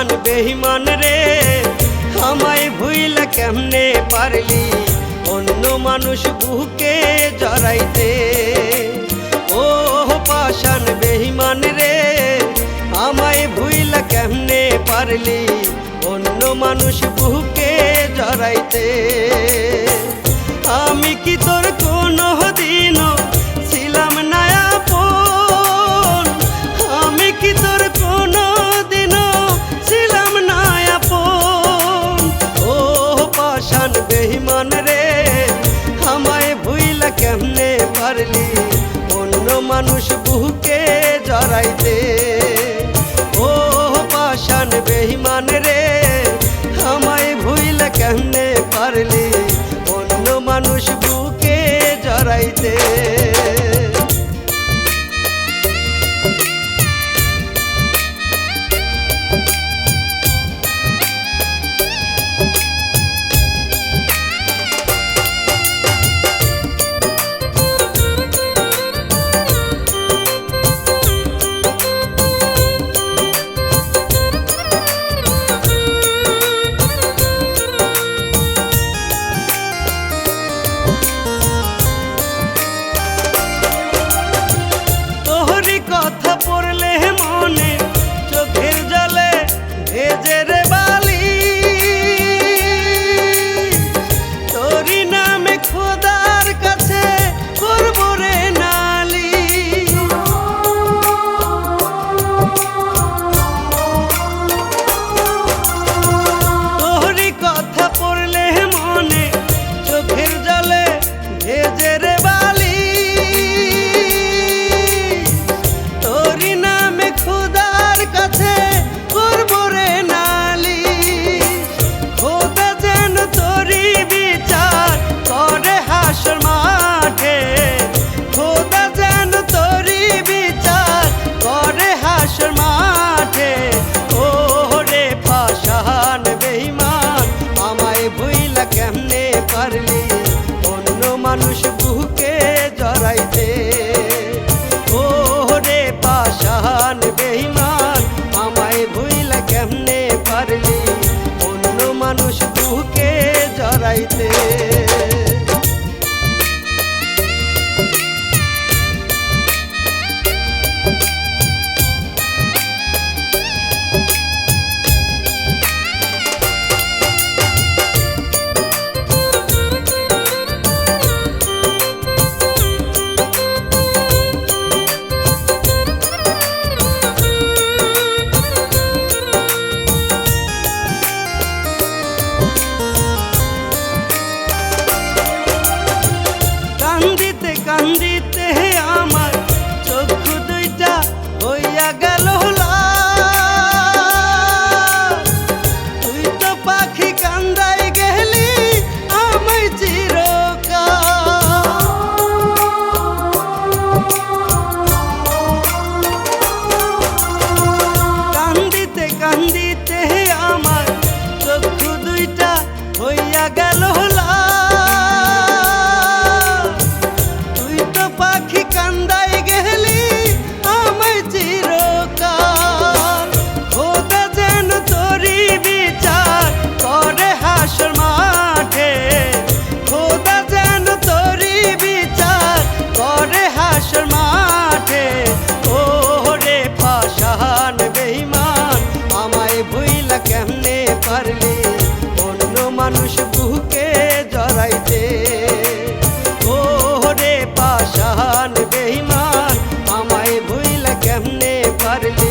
শয়তান বেহিমান রে। আমায় ভুইলা কেমনে পারলি? অন্য মানুষ বুকে জড়াইতে। ও পাশান বেহিমান রে। আমায় ভুইলা কেমনে পারলি? অন্য মানুষ বুকে জড়াইতে। আমি কি তোর পারলি অন্য মানুষ বুকে জড়াইতে। ও পাশান বেহিমান রে, আমায় ভুইলে কেমনে পারলি? অন্য মানুষ বুকে জড়াইতে। চাইতে हमने भर ले